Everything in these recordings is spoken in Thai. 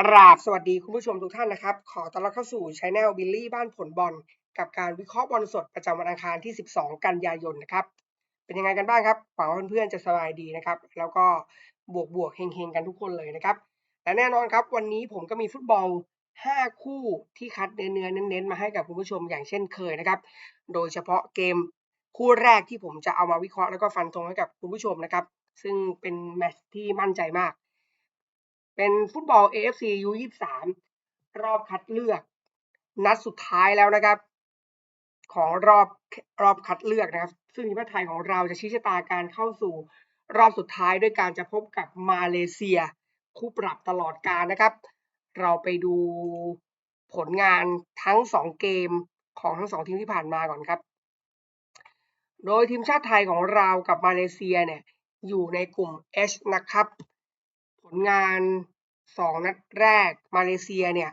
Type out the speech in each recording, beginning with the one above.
กราบสวัสดีคุณผู้ชมทุกท่านนะครับ ขอต้อนรับเข้าสู่ช anel บิลลี่บ้านผลบอลกับการวิเคราะห์บอลสดประจำวันอังคารที่ 12 กันยายนนะครับ เป็นยังไงกันบ้างครับหวังว่าเพื่อนๆจะสบายดีนะครับ แล้วก็บวกบวกๆเฮงๆ กันทุกคนเลยนะครับ และแน่นอนครับ วันนี้ผมก็มีฟุตบอล 5 คู่ที่คัดเนื้อเน้นๆมาให้กับคุณผู้ชมอย่างเช่นเคยนะครับ โดยเฉพาะเกมคู่แรกที่ผมจะเอามาวิเคราะห์แล้วก็ฟันธงให้กับคุณผู้ชมนะครับ ซึ่งเป็นแมตช์ที่มั่นใจมาก เป็นฟุตบอล AFC U23 รอบคัดเลือก นัดสุดท้ายแล้วนะครับ ของรอบรอบคัดเลือกนะครับ ซึ่งทีมชาติไทยของเราจะชี้ชะตาการเข้าสู่รอบสุดท้ายด้วยการจะพบกับมาเลเซีย คู่ปรับตลอดการนะครับ เราไปดูผลงานทั้ง 2 เกมของทั้ง 2 ทีมที่ผ่านมาก่อนครับ โดยทีมชาติไทยของเรากับมาเลเซียเนี่ยอยู่ในกลุ่ม H นะครับ ผลงาน 2นัดแรกมาเลเซียเนี่ย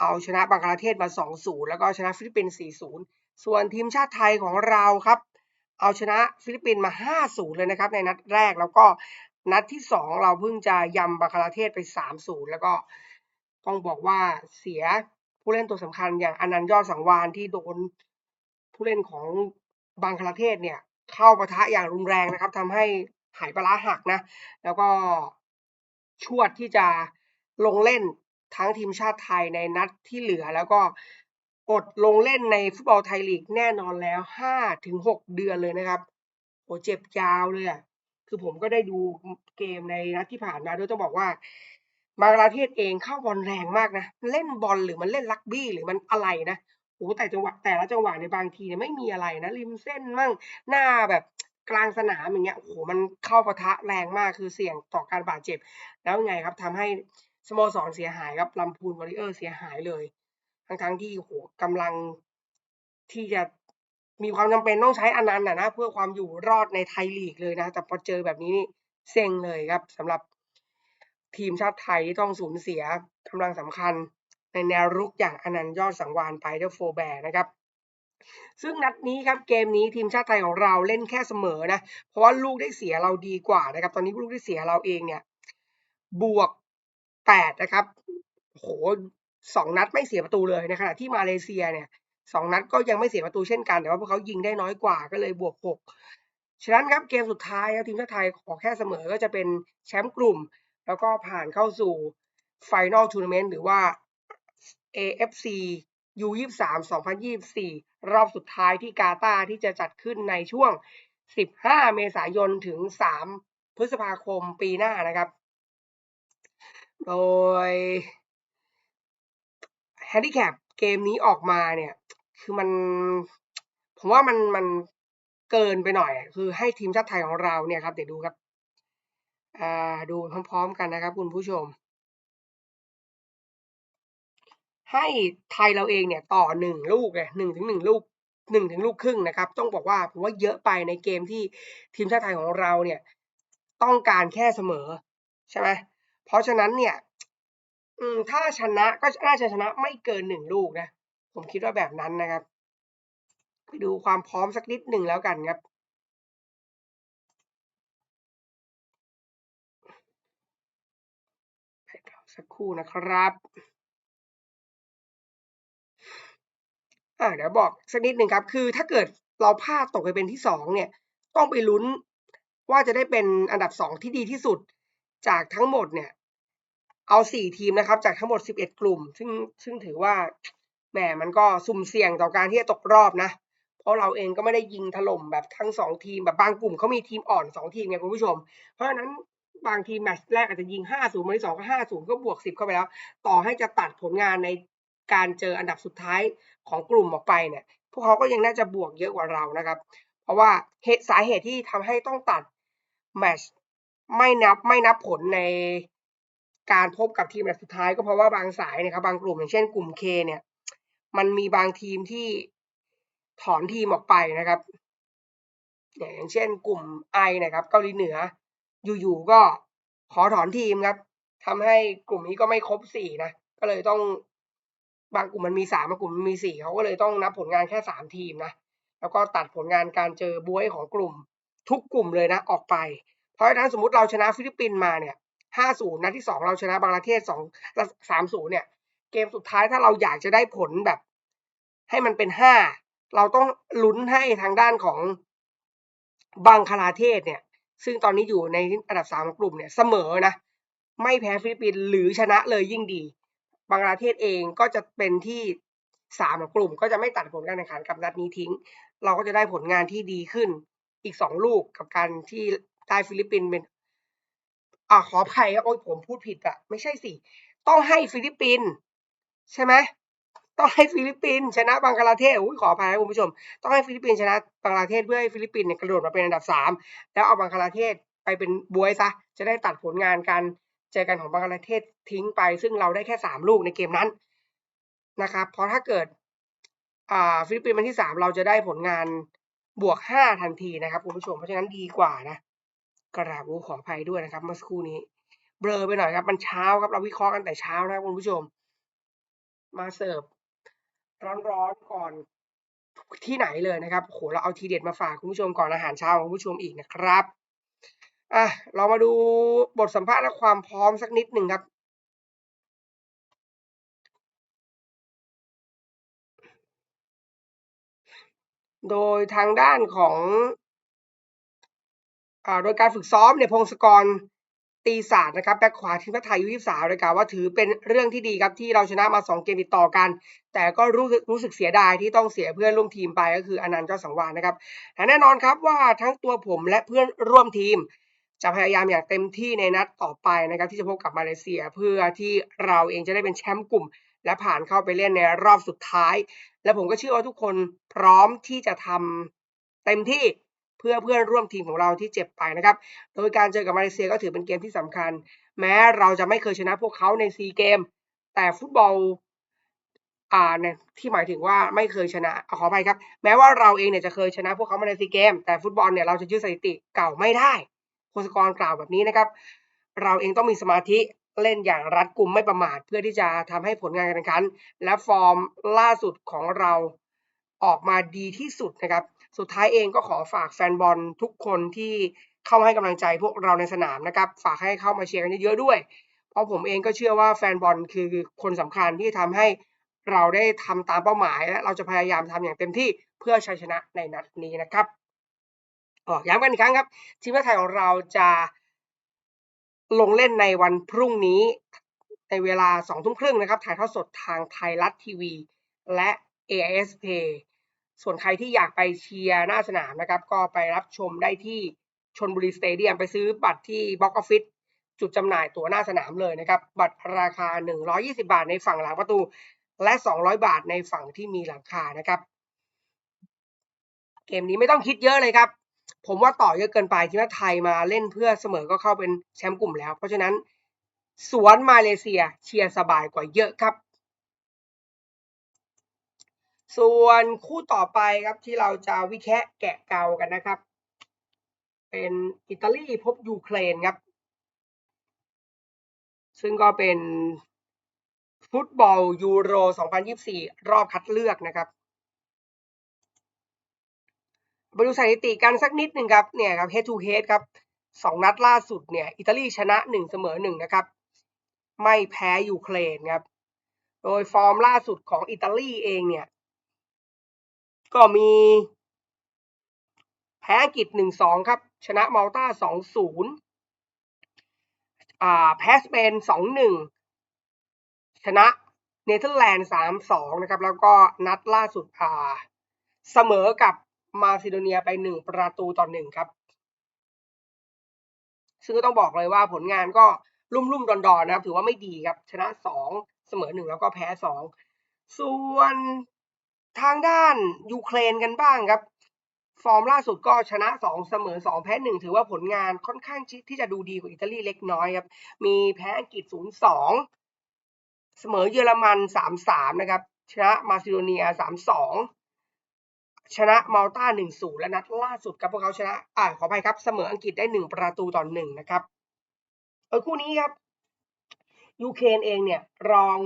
เอาชนะบังกลาเทศมา 2-0 แล้วก็ชนะฟิลิปปินส์4-0 ส่วนทีมชาติไทยของเราครับ เอาชนะฟิลิปปินส์มา 5-0 เลยนะครับ ในนัดแรกแล้วก็นัดที่ 2 เราเพิ่งจะยำบังกลาเทศไป 3-0 แล้วก็ต้องบอกว่าเสียผู้เล่นตัวสำคัญอย่างอนันต์ยอดสังวานที่โดนผู้เล่นของบังคลาเทศเนี่ยเข้าปะทะอย่างรุนแรงนะครับทำให้หายปลาร้าหักนะ แล้วก็ ชวดที่จะลงเล่นทั้งทีมชาติไทยในนัดที่เหลือ แล้วก็อดลงเล่นในฟุตบอลไทยลีกแน่นอนแล้ว 5-6 เดือนเลยนะครับโอ้เจ็บยาวเลยอะคือผมก็ได้ดูเกมในนัดที่ผ่านมาด้วยต้องบอกว่าบังกลาเทศเองเข้าบอลแรงมากนะ เล่นบอลหรือมันเล่นลักบี้หรือมันอะไรนะโอ้แต่จังหวะแต่ละจังหวะในบางทีเนี่ยไม่มีอะไรนะริมเส้นมั่งหน้าแบบ กลางสนามอย่างเงี้ยโอ้โหมันเข้าปะทะแรงมากคือเสี่ยงต่อการบาดเจ็บ แล้วไงครับทำให้สโมสรเสียหายครับลำพูนวอริเออร์เสียหายเลย ทั้งทั้งๆที่โอ้โหกำลังที่จะมีความจำเป็นต้องใช้อนันต์นะนะเพื่อความอยู่รอดในไทยลีกเลยนะ แต่พอเจอแบบนี้นี่เซ็งเลยครับสำหรับทีมชาติไทยที่ต้องสูญเสียกำลังสำคัญในแนวรุกอย่างอนันต์ยอดสังวานไปด้วยโฟแบร์นะครับ ซึ่งนัดนี้ครับเกมนี้ทีมชาติไทยของเราเล่นแค่เสมอนะ เพราะว่าลูกได้เสียเราดีกว่านะครับ ตอนนี้ลูกได้เสียเราเองเนี่ย บวกแปดนะครับโหสองนัดไม่เสียประตูเลยในขณะที่มาเลเซียเนี่ยสองนัดก็ยังไม่เสียประตูเช่นกัน แต่ว่าพวกเขายิงได้น้อยกว่าก็เลยบวกหกฉะนั้นครับเกมสุดท้ายครับทีมชาติไทยขอแค่เสมอก็จะเป็นแชมป์กลุ่ม แล้วก็ผ่านเข้าสู่ Final Tournament หรือว่า AFC U23 2024 รอบสุดท้ายที่กาตาที่จะจัดขึ้นในช่วง 15 เมษายนถึง 3 พฤษภาคมปีหน้านะครับ โดยแฮนดิแคปเกมนี้ออกมาเนี่ย คือมัน ผมว่ามันมันเกินไปหน่อย คือให้ทีมชาติไทยของเราเนี่ยครับ เดี๋ยวดูครับ อ่า ดูพร้อมๆกันนะครับคุณผู้ชม ให้ไทยเราเองเนี่ยต่อหนึ่งลูกเลยหนึ่งถึงหนึ่งลูกหนึ่งถึงลูกครึ่งนะครับ ต้องบอกว่าผมว่าเยอะไปในเกมที่ทีมชาติไทยของเราเนี่ยต้องการแค่เสมอใช่ไหมเพราะฉะนั้นเนี่ยถ้าชนะก็น่าจะชนะไม่เกินหนึ่งลูกนะ ผมคิดว่าแบบนั้นนะครับ ไปดูความพร้อมสักนิดหนึ่งแล้วกันครับสักครู่นะครับ อ่าเดี๋ยวบอกสักนิดหนึ่งครับ คือถ้าเกิดเราพลาดตกไปเป็นที่สองเนี่ย ต้องไปลุ้นว่าจะได้เป็นอันดับสองที่ดีที่สุด จากทั้งหมดเนี่ย เอาสี่ทีมนะครับ จากทั้งหมดสิบเอ็ดกลุ่ม ซึ่งซึ่งถือว่าแหมมันก็สุ่มเสี่ยงต่อการที่จะตกรอบนะ เพราะเราเองก็ไม่ได้ยิงถล่มแบบทั้งสองทีมแบบบางกลุ่มเขามีทีมอ่อนสองทีมไงคุณผู้ชม เพราะฉะนั้นบางทีแมตช์แรกอาจจะยิงห้าศูนย์วันที่สองก็ห้าศูนย์ก็บวกสิบเข้าไปแล้ว ต่อให้จะตัดผลงานในการเจออันดับสุดท้าย ของกลุ่มออกไปเนี่ยพวกเขาก็ยังน่าจะบวกเยอะกว่าเรานะครับ เพราะว่าเหตุสาเหตุที่ทำให้ต้องตัดแมชไม่นับไม่นับผลในการพบกับทีมอันดับสุดท้าย ก็เพราะว่าบางสายนะครับบางกลุ่มอย่างเช่นกลุ่ม K เนี่ย มันมีบางทีมที่ถอนทีมออกไปนะครับอย่างเช่นกลุ่ม I นะครับเกาหลีเหนือ อยู่ๆก็ขอถอนทีมครับทำให้กลุ่มนี้ก็ไม่ครบสี่นะก็เลยต้อง บางกลุ่มมันมีสามบางกลุ่มมันมีสี่เขาก็เลยต้องนับผลงานแค่สามทีมนะแล้วก็ตัดผลงานการเจอบวยของกลุ่ม ทุกกลุ่มเลยนะออกไป เพราะฉะนั้นสมมติเราชนะฟิลิปปินส์มาเนี่ย5-0นัดที่2เราชนะบังกลาเทศ2 3-0เนี่ย เกมสุดท้ายถ้าเราอยากจะได้ผลแบบ ให้มันเป็น5เราต้องลุ้นให้ทางด้านของบังคลาเทศเนี่ย ซึ่งตอนนี้อยู่ในอันดับ3ของกลุ่มเนี่ยเสมอนะ ไม่แพ้ฟิลิปปินส์หรือชนะเลยยิ่งดี บังกลาเทศเองก็จะเป็นที่3ของกลุ่ม ก็จะไม่ตัดผลการแข่งขันกับนัดนี้ทิ้ง เราก็จะได้ผลงานที่ดีขึ้นอีก2ลูกกับการที่ได้ฟิลิปปินส์เป็นอ่าขออภัยครับโอ้ยผมพูดผิดอะไม่ใช่สิ ต้องให้ฟิลิปปินส์ใช่ไหมต้องให้ฟิลิปปินส์ชนะบังกลาเทศอุ้ยขออภัยคุณผู้ชม ต้องให้ฟิลิปปินส์ชนะบังกลาเทศเพื่อให้ฟิลิปปินส์เนี่ยกระโดดมาเป็นอันดับสามแล้วเอาบังกลาเทศไปเป็นบวยซะจะได้ตัดผลงานการ เจอกันของบังกลาเทศทิ้งไป ซึ่งเราได้แค่สามลูกในเกมนั้นนะครับเพราะถ้าเกิดฟิลิปปินส์เป็นที่สามเราจะได้ผลงานบวกห้าทันทีนะครับคุณผู้ชมเพราะฉะนั้นดีกว่านะกราบขออภัยด้วยนะครับเมื่อสักครู่นี้ เบลอไปหน่อยครับมันเช้าครับเราวิเคราะห์กันแต่เช้านะครับคุณผู้ชม มาเสิร์ฟร้อนๆก่อนที่ไหนเลยนะครับโหเราเอาทีเด็ดมาฝากคุณผู้ชมก่อนอาหารเช้าของคุณผู้ชมอีกนะครับ อะเรามาดูบทสัมภาษณ์และความพร้อมสักนิดหนึ่งครับโดยทางด้านของอ่าโดยการฝึกซ้อมเนี่ยพงศกรตีศาสตร์นะครับแบ็คขวาทีมชาติไทยอายุ23เลยกล่าวว่าถือเป็นเรื่องที่ดีครับที่เราชนะมา 2 เกมติดต่อกัน แต่ก็รู้สึกรู้สึกเสียดายที่ต้องเสียเพื่อนร่วมทีมไปก็คืออนันต์เจ้าสังวานนะครับแต่แน่นอนครับว่าทั้งตัวผมและเพื่อนร่วมทีม จะพยายามอย่างเต็มที่ในนัดต่อไปนะครับที่จะพบกับมาเลเซีย เพื่อที่เราเองจะได้เป็นแชมป์กลุ่ม และผ่านเข้าไปเล่นในรอบสุดท้าย และผมก็เชื่อว่าทุกคนพร้อมที่จะทำเต็มที่เพื่อเพื่อนร่วมทีมของเราที่เจ็บไปนะครับ โดยการเจอกับมาเลเซียก็ถือเป็นเกมที่สำคัญ แม้เราจะไม่เคยชนะพวกเขาในซีเกม แต่ฟุตบอลอ่าเนี่ยที่หมายถึงว่าไม่เคยชนะขออภัยครับ แม้ว่าเราเองเนี่ยจะเคยชนะพวกเขามาในซีเกม แต่ฟุตบอลเนี่ยเราจะยืดสถิติเก่าไม่ได้ โคสกรกล่าวแบบนี้นะครับ เราเองต้องมีสมาธิเล่นอย่างรัดกุมไม่ประมาท เพื่อที่จะทำให้ผลงานการแข่งขัน และฟอร์มล่าสุดของเราออกมาดีที่สุดนะครับ สุดท้ายเองก็ขอฝากแฟนบอลทุกคนที่เข้ามาให้กำลังใจพวกเราในสนามนะครับ ฝากให้เข้ามาเชียร์กันเยอะๆด้วย เพราะผมเองก็เชื่อว่าแฟนบอลคือคนสำคัญที่ทำให้เราได้ทำตามเป้าหมายและเราจะพยายามทำอย่างเต็มที่เพื่อชัยชนะในนัดนี้นะครับ ออย้ำกันอีกครั้งครับ ทีมชาติไทยของเราจะลงเล่นในวันพรุ่งนี้ในเวลาสองทุ่มครึ่งนะครับ ถ่ายทอดสดทางไทยรัฐทีวี และ AIS Pay ส่วนใครที่อยากไปเชียร์หน้าสนามนะครับ ก็ไปรับชมได้ที่ชนบุรีสเตเดียมไปซื้อบัตรที่บ็อกออฟฟิศจุดจำหน่ายตั๋วหน้าสนามเลยนะครับ บัตรราคา 120 บาทในฝั่งหลังประตู และ 200 บาทในฝั่งที่มีหลังคานะครับ เกมนี้ไม่ต้องคิดเยอะเลยครับ ผมว่าต่อเยอะเกินไปทีมชาติไทยมาเล่นเพื่อเสมอก็เข้าเป็นแชมป์กลุ่มแล้ว เพราะฉะนั้น สวนมาเลเซียเชียร์สบายกว่าเยอะครับ ส่วนคู่ต่อไปครับที่เราจะวิแคะแกะเกากันนะครับ เป็นอิตาลีพบยูเครนครับ ซึ่งก็เป็นฟุตบอลยูโร 2024 รอบคัดเลือกนะครับ มาดูสถิติกันสักนิดหนึ่งครับเนี่ยครับ head to head ครับสองนัดล่าสุดเนี่ยอิตาลีชนะหนึ่งเสมอหนึ่งนะครับ ไม่แพ้ยูเครนครับ โดยฟอร์มล่าสุดของอิตาลีเองเนี่ย ก็มีแพ้อังกฤษหนึ่งสองครับ ชนะมาลตาสองศูนย์อ่าแพ้สเปนสองหนึ่งชนะเนเธอร์แลนด์สามสองนะครับ แล้วก็นัดล่าสุดอ่าเสมอกับ มาซิโดเนียไปหนึ่งประตูต่อหนึ่งครับ ซึ่งก็ต้องบอกเลยว่าผลงานก็รุ่มรุ่มดอนดอนนะครับ ถือว่าไม่ดีครับ ชนะสองเสมอหนึ่งแล้วก็แพ้สองส่วนทางด้านยูเครนกันบ้างครับ ฟอร์มล่าสุดก็ชนะสองเสมอสองแพ้หนึ่งถือว่าผลงานค่อนข้างที่จะดูดีกว่าอิตาลีเล็กน้อยครับ มีแพ้อังกฤษศูนย์สองเสมอเยอรมันสามสามนะครับ ชนะมาซิโดเนียสามสอง ชนะมาลตาหนึ่งศูและนัดล่าสุดครับพวกเขาชนะอ่าขออภัยครับเสมออังกฤษได้หนึ่งประตูต่อหนึ่งนะครับเออคู่นี้ครับยูเครนเองเนี่ยรอง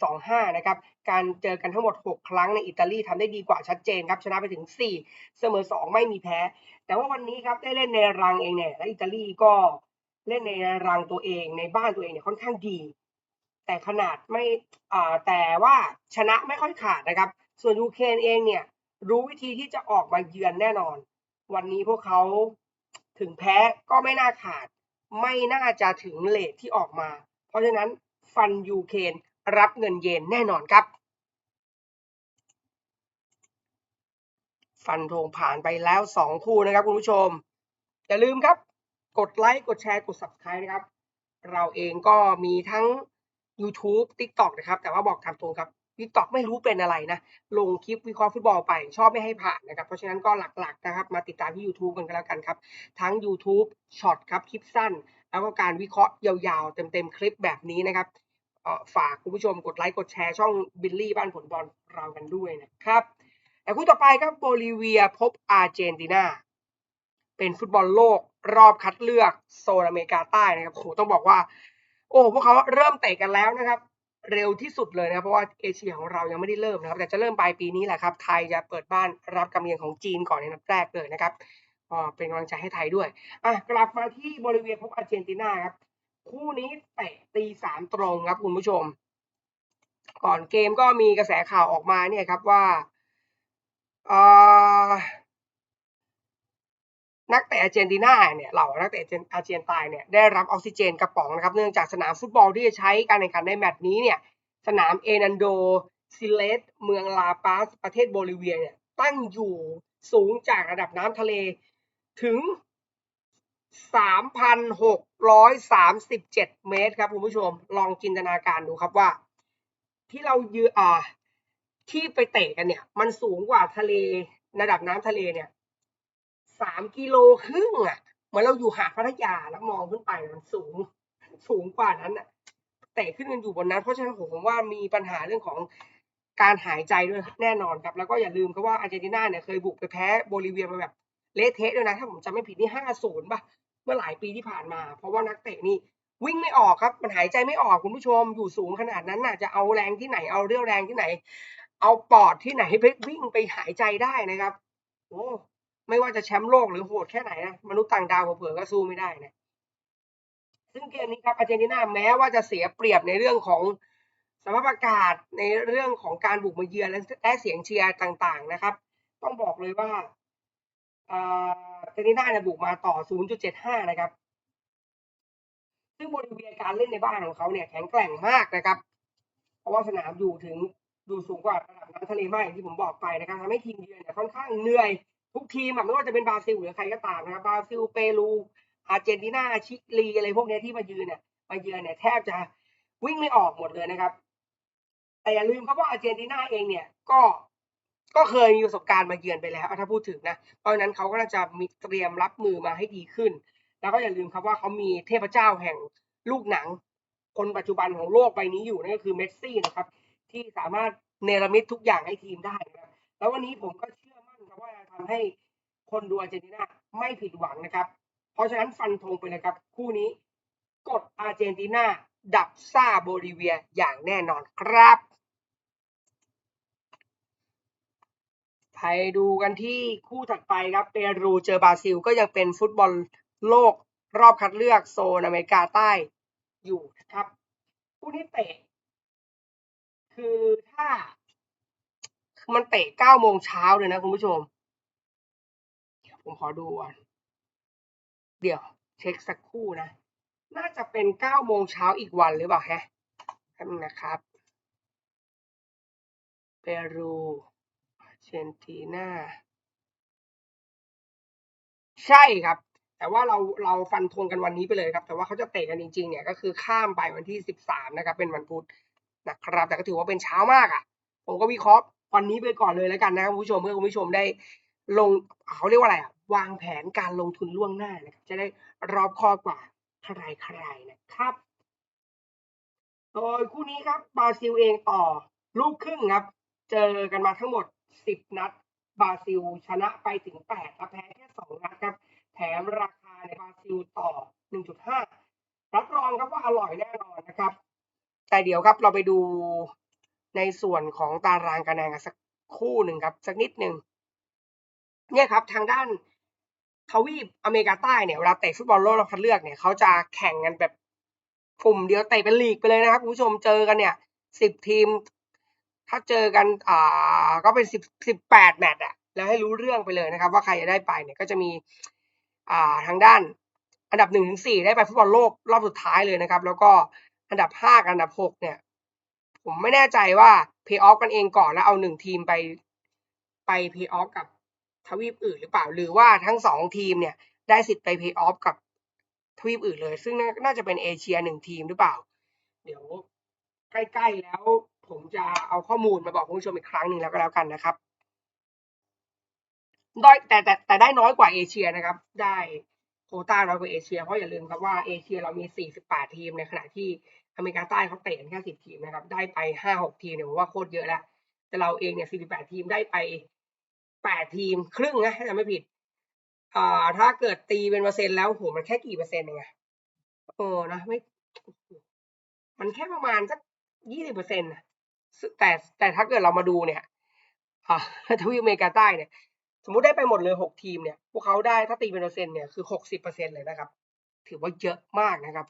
1.25 นะครับ การเจอกันทั้งหมด 6 ครั้งในอิตาลีทำได้ดีกว่าชัดเจนครับ ชนะไปถึง 4 เสมอ 2 ไม่มีแพ้ แต่ว่าวันนี้ครับได้เล่นในรังเองเนี่ยและอิตาลีก็เล่นในรังตัวเองในบ้านตัวเองเนี่ยค่อนข้างดี แต่ขนาดไม่อ่าแต่ว่าชนะไม่ค่อยขาดนะครับ ส่วนยูเครนเองเนี่ย รู้วิธีที่จะออกมาเยือนแน่นอน วันนี้พวกเขาถึงแพ้ก็ไม่น่าขาด ไม่น่าจะถึงเลทที่ออกมา เพราะฉะนั้นฟันยูเครนรับเงินเยนแน่นอนครับ ฟันธงผ่านไปแล้ว 2 คู่นะครับคุณผู้ชม อย่าลืมครับ กดไลค์กดแชร์กด subscribe นะครับ เราเองก็มีทั้ง YouTube TikTok นะครับ แต่ว่าบอกตามตรงครับ TikTok ไม่รู้เป็นอะไรนะ ลงคลิปวิเคราะห์ฟุตบอลไป ชอบไม่ให้ผ่านนะครับ เพราะฉะนั้นก็หลักๆนะครับ มาติดตามที่ YouTube กันก็แล้วกันครับ ทั้ง YouTube ช็อตครับคลิปสั้น แล้วก็การวิเคราะห์ยาวๆ เต็มๆ คลิปแบบนี้นะครับฝากคุณผู้ชมกดไลค์กดแชร์ช่องบิลลี่บ้านผลบอลเรากันด้วยนะครับแต่คู่ต่อไปครับโบลิเวียพบอาร์เจนตินาเป็นฟุตบอลโลกรอบคัดเลือกโซนอเมริกาใต้นะครับโอ้โหต้องบอกว่า โอ้พวกเขาเริ่มเตะกันแล้วนะครับ เร็วที่สุดเลยนะครับเพราะว่าเอเชียของเรายังไม่ได้เริ่มนะครับ แต่จะเริ่มปลายปีนี้แหละครับ ไทยจะเปิดบ้านรับกำเนิดของจีนก่อนในนัดแรกเลยนะครับก็เป็นกำลังใจให้ไทยด้วยอะกลับมาที่บลิเวียพบอาร์เจนตินาครับ คู่นี้เตะตีสามตรงครับคุณผู้ชม ก่อนเกมก็มีกระแสข่าวออกมาเนี่ยครับว่าอ่อ นักเตะอาร์เจนตินาเนี่ยเหล่านักเตะอาร์เจนตายเนี่ยได้รับออกซิเจนกระป๋องนะครับเนื่องจากสนามฟุตบอลที่จะใช้การแข่งขันในแมตช์นี้เนี่ยสนามเอนันโดซิเลสเมืองลาปาสประเทศโบลิเวียเนี่ยตั้งอยู่สูงจากระดับน้ำทะเลถึง 3,637 เมตรครับคุณผู้ชม ลองจินตนาการดูครับว่า ที่เรายืนอ่าที่ไปเตะกันเนี่ย มันสูงกว่าทะเลระดับน้ำทะเลเนี่ย สามกิโลครึ่งอะเหมือนเราอยู่หาดพัทยาแล้วมองขึ้นไปมันสูงสูงกว่านั้นอะเตะขึ้นกันอยู่บนนั้น เพราะฉะนั้นผมว่ามีปัญหาเรื่องของการหายใจด้วยแน่นอนครับ แล้วก็อย่าลืมครับว่าอาร์เจนตินาเนี่ยเคยบุกไปแพ้โบลิเวียมาแบบเละเทะด้วยนะ ถ้าผมจำไม่ผิดนี่ห้าศูนย์ป่ะเมื่อหลายปีที่ผ่านมา เพราะว่านักเตะนี่วิ่งไม่ออกครับ มันหายใจไม่ออกคุณผู้ชมอยู่สูงขนาดนั้นน่ะจะเอาแรงที่ไหนเอาเรี่ยวแรงที่ไหน เอาปอดที่ไหนไปวิ่งไปหายใจได้นะครับ โอ้ ไม่ว่าจะแชมป์โลกหรือโหดแค่ไหนนะมนุษย์ต่างดาวเผื่อก็สู้ไม่ได้นะซึ่งเกมนี้ครับอาร์เจนตินาแม้ว่าจะเสียเปรียบในเรื่องของสภาพอากาศในเรื่องของการบุกมาเยือนและเสียงเชียร์ต่าง ๆ นะครับ ต้องบอกเลยว่าอาร์เจนตินาเนี่ยบุกมาต่อ 0.75 นะครับ ซึ่งโบลิเวียการเล่นในบ้านของเขาเนี่ยแข็งแกร่งมากนะครับ เพราะว่าสนามอยู่ถึงอยู่สูงกว่าระดับน้ำทะเลมากอย่างที่ผมบอกไปนะครับทำให้ทีมเยือนเนี่ยค่อนข้างเหนื่อย ทุกทีมอะไม่ว่าจะเป็นบราซิลหรือใครก็ตามนะครับบราซิลเปรูอาร์เจนตินาชิลีอะไรพวกนี้ที่มายืนเนี่ยมาเยือนเนี่ยแทบจะวิ่งไม่ออกหมดเลยนะครับ แต่อย่าลืมครับว่าอาร์เจนตินาเองเนี่ยก็ก็เคยมีประสบการณ์มาเยือนไปแล้วถ้าพูดถึงนะเพราะนั้นเขาก็น่าจะมีเตรียมรับมือมาให้ดีขึ้น แล้วก็อย่าลืมครับว่าเขามีเทพเจ้าแห่งลูกหนัง คนปัจจุบันของโลกใบนี้อยู่นั่นก็คือเมสซี่นะครับ ที่สามารถเนรมิตทุกอย่างให้ทีมได้นะแล้ววันนี้ผมก็เชื่อ มั่นครับว่าจะทำให้คนดูอาร์เจนตินาไม่ผิดหวังนะครับ เพราะฉะนั้นฟันธงไปเลยครับ คู่นี้กดอาร์เจนตินาดับซาโบลิเวียอย่างแน่นอนครับไปดูกันที่คู่ถัดไปครับเปรูเจอบราซิล ก็ยังเป็นฟุตบอลโลกรอบคัดเลือกโซนอเมริกาใต้อยู่นะครับคู่นี้เตะ คือถ้าคือมันเตะเก้าโมงเช้าเลยนะคุณผู้ชม ผมขอดูก่อนเดี๋ยว เช็คสักครู่นะ น่าจะเป็นเก้าโมงเช้าอีกวันหรือเปล่าฮะแป๊บนึงนะครับ เปรูเจนตินาใช่ครับ แต่ว่าเราเราฟันธงกันวันนี้ไปเลยครับ แต่ว่าเขาจะเตะกันจริงๆ เนี่ยก็คือข้ามไปวันที่สิบสามนะครับ เป็นวันพุธนะครับ แต่ก็ถือว่าเป็นเช้ามากอะ ผมก็วิเคราะห์วันนี้ไปก่อนเลยแล้วกันนะครับคุณผู้ชมเพื่อคุณผู้ชมได้ลงเขาเรียกว่าอะไรอะ วางแผนการลงทุนล่วงหน้านะครับจะได้รอบคอบกว่าใครๆนะครับ โดยคู่นี้ครับบราซิลเองต่อลูกครึ่งครับ เจอกันมาทั้งหมด 10 นัดบราซิลชนะไปถึง8ครับแพ้แค่2นัดครับ แถมราคาในบราซิลต่อ 1.5 รับรองครับว่าอร่อยแน่นอนนะครับ แต่เดี๋ยวครับเราไปดูในส่วนของตารางคะแนนกันสักคู่หนึ่งครับ สักนิดหนึ่งเนี่ยครับทางด้าน ทวีปอเมริกาใต้เนี่ยเวลาเตะฟุตบอลโลกรอบคัดเลือกเนี่ยเขาจะแข่งกันแบบกลุ่มเดียวเตะเป็นลีกไปเลยนะครับคุณผู้ชมเจอกันเนี่ยสิบทีม ถ้าเจอกันอ่าก็เป็นสิบสิบแปดแมตช์อะแล้วให้รู้เรื่องไปเลยนะครับ ว่าใครจะได้ไปเนี่ยก็จะมีอ่าทางด้าน อันดับหนึ่งถึงสี่ได้ไปฟุตบอลโลกรอบสุดท้ายเลยนะครับ แล้วก็อันดับห้ากับอันดับหกเนี่ย ผมไม่แน่ใจว่าเพย์ออฟกันเองก่อนแล้วเอาหนึ่งทีมไปไปเพย์ออฟกับ ทวีปอื่นหรือเปล่า หรือว่าทั้งสองทีมเนี่ยได้สิทธิ์ไปเพย์ออฟกับทวีปอื่นเลย ซึ่งน่าน่าจะเป็นเอเชียหนึ่งทีมหรือเปล่า เดี๋ยวใกล้ๆแล้วผมจะเอาข้อมูลมาบอกคุณผู้ชมอีกครั้งหนึ่งแล้วก็แล้วกันนะครับด้อยแต่แต่แต่ได้น้อยกว่าเอเชียนะครับ ได้โควต้าน้อยกว่าเอเชียเพราะอย่าลืมครับว่าเอเชียเรามี 48 ทีมในขณะที่อเมริกาใต้เขาเตะกันแค่ 10 ทีมนะครับ ได้ไป 5-6 ทีมเนี่ยผมว่าโคตรเยอะแล้ว แต่เราเองเนี่ย 48 ทีมได้ไป 8 ทีมครึ่งนะถ้าจำไม่ผิดอ่าถ้าเกิดตีเป็นเปอร์เซ็นต์แล้วโหมันแค่กี่เปอร์เซ็นต์เองอะเออนะไม่ มันแค่ประมาณสัก20เปอร์เซ็นต์นะแต่แต่ถ้าเกิดเรามาดูเนี่ยอ่าทวีปอเมริกาใต้เนี่ย สมมุติได้ไปหมดเลยหกทีมเนี่ย พวกเขาได้ถ้าตีเป็นเปอร์เซ็นต์เนี่ยคือหกสิบเปอร์เซ็นต์เลยนะครับ ถือว่าเยอะมากนะครับ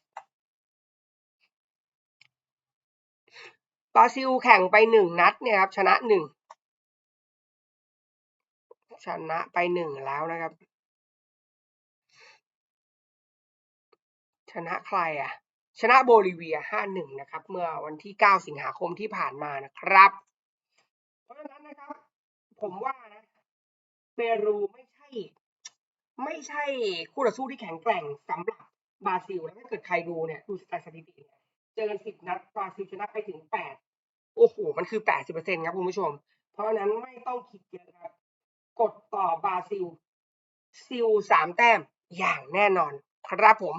บราซิลแข่งไปหนึ่งนัดเนี่ยครับชนะหนึ่ง ชนะไปหนึ่งแล้วนะครับ ชนะใครอะ ชนะโบลิเวียห้าหนึ่งนะครับ เมื่อวันที่เก้าสิงหาคมที่ผ่านมานะครับ เพราะฉะนั้นนะครับ ผมว่านะเปรูไม่ใช่ ไม่ใช่คู่ต่อสู้ที่แข็งแกร่งสำหรับบราซิลแล้วถ้าเกิดใครดูเนี่ยดูสถิติเนี่ยเจอกันสิบนัดบราซิลชนะไปถึงแปดโอ้โห มันคือแปดสิบเปอร์เซ็นครับคุณผู้ชม เพราะฉะนั้นไม่ต้องคิดเยอะครับ กดต่อบราซิลซิลสามแต้มอย่างแน่นอนครับผม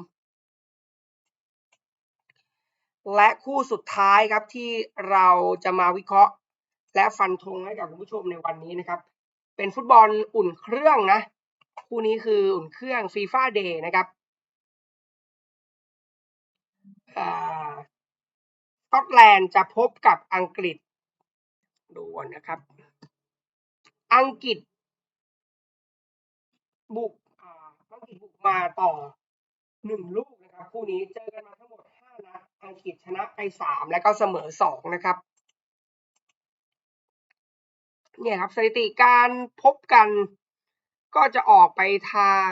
และคู่สุดท้ายครับที่เราจะมาวิเคราะห์ และฟันธงให้กับคุณผู้ชมในวันนี้นะครับ เป็นฟุตบอลอุ่นเครื่องนะ คู่นี้คืออุ่นเครื่องฟีฟ่าเดย์นะครับสกอตแลนด์จะพบกับอังกฤษดูนะครับ อังกฤษ บุกอ่าอังกฤษบุกมาต่อหนึ่งลูกนะครับคู่นี้เจอกันมาทั้งหมดห้านัดอังกฤษชนะไปสามแล้วก็เสมอสองนะครับเนี่ยครับสถิติการพบกันก็จะออกไปทาง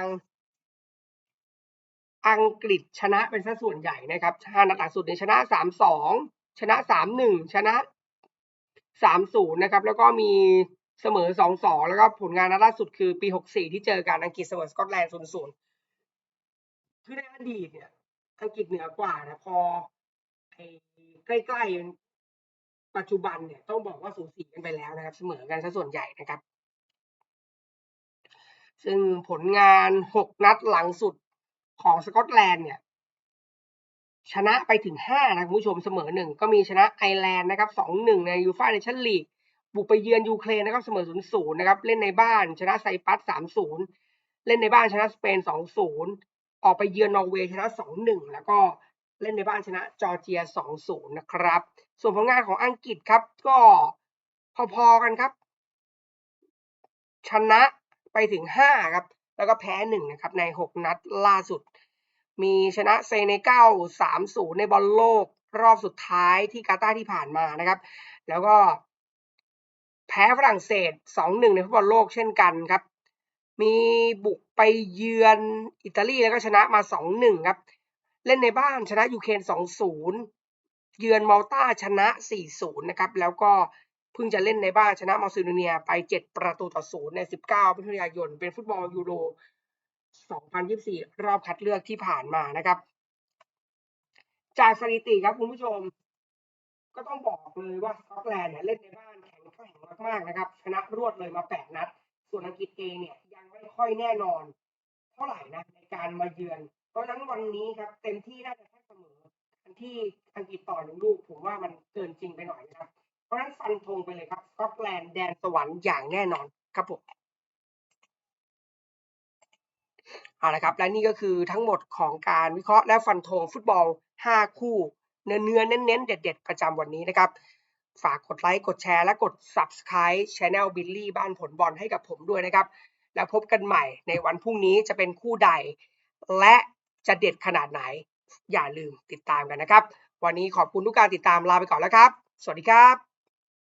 อังกฤษชนะเป็นสัดส่วนใหญ่นะครับห้านัดหลังสุดเนี่ชนะสามสองชนะสามหนึ่งชนะสามศูนย์นะครับ แล้วก็มี เสมอสองสองแล้วก็ผลงานนัดล่าสุดคือปีหกสี่ที่เจอกันอังกฤษเสมอสกอตแลนด์ศูนย์ศูนย์คือในอดีตเนี่ย อังกฤษเหนือกว่านะพอใกล้ๆ ปัจจุบันเนี่ยต้องบอกว่าสูสีกันไปแล้วนะครับ เสมอกันซะส่วนใหญ่นะครับ ซึ่งผลงานหกนัดหลังสุดของสกอตแลนด์เนี่ยชนะไปถึงห้านะคุณผู้ชมเสมอหนึ่งก็มีชนะไอร์แลนด์นะครับสองหนึ่งในยูฟ่าเนชั่นลีก บุกไปเยือนยูเครนนะครับเสมอศูนย์ศูนย์นะครับเล่นในบ้านชนะไซปรัสสามศูนย์เล่นในบ้านชนะสเปนสองศูนย์ออกไปเยือนนอร์เวย์ชนะสองหนึ่งแล้วก็เล่นในบ้านชนะจอร์เจียสองศูนย์นะครับ ส่วนผลงานของอังกฤษครับ ก็พอๆกันครับ ชนะไปถึงห้าครับ แล้วก็แพ้หนึ่งนะครับในหกนัดล่าสุด มีชนะเซเนกัลสามศูนย์ในบอลโลกรอบสุดท้ายที่กาตาร์ที่ผ่านมานะครับ แล้วก็ แพ้ฝรั่งเศสสองหนึ่งในฟุตบอลโลกเช่นกันครับ มีบุกไปเยือนอิตาลีแล้วก็ชนะมาสองหนึ่งครับ เล่นในบ้านชนะยูเครนสองศูนย์เยือนมัลตาชนะสี่ศูนย์นะครับ แล้วก็เพิ่งจะเล่นในบ้านชนะมาซิโดเนียไปเจ็ดประตูต่อศูนย์ในสิบเก้ามิถุนายน เป็นฟุตบอลยูโร 2024 รอบคัดเลือกที่ผ่านมานะครับ จากสถิติครับคุณผู้ชม ก็ต้องบอกเลยว่าสกอตแลนด์เนี่ยเล่นในบ้าน มากๆนะครับ ชนะรวดเลยมา 8 นัด ส่วนอังกฤษเองเนี่ยยังไม่ค่อยแน่นอน เท่าไหร่นะในการมาเยือน เพราะนั้นวันนี้ครับเต็มที่น่าจะแค่เสมออันที่อังกฤษต่อหนึ่งลูกผมว่ามันเกินจริงไปหน่อยนะครับ เพราะนั้นฟันธงไปเลยครับสกอตแลนด์แดนสวรรค์อย่างแน่นอนครับผมเอาละครับและนี่ก็คือทั้งหมดของการวิเคราะห์และฟันธงฟุตบอล 5 คู่ เนื้อเนื้อเน้นๆเด็ด ๆ ประจำวันนี้นะครับ ฝากกดไลค์ กดแชร์ และกด Subscribe Channel Billy บ้านผลบอลให้กับผมด้วยนะครับ แล้วพบกันใหม่ในวันพรุ่งนี้จะเป็นคู่ใด และจะเด็ดขนาดไหน อย่าลืมติดตามกันนะครับ วันนี้ขอบคุณทุกการติดตามลาไปก่อนแล้วครับ สวัสดีครับ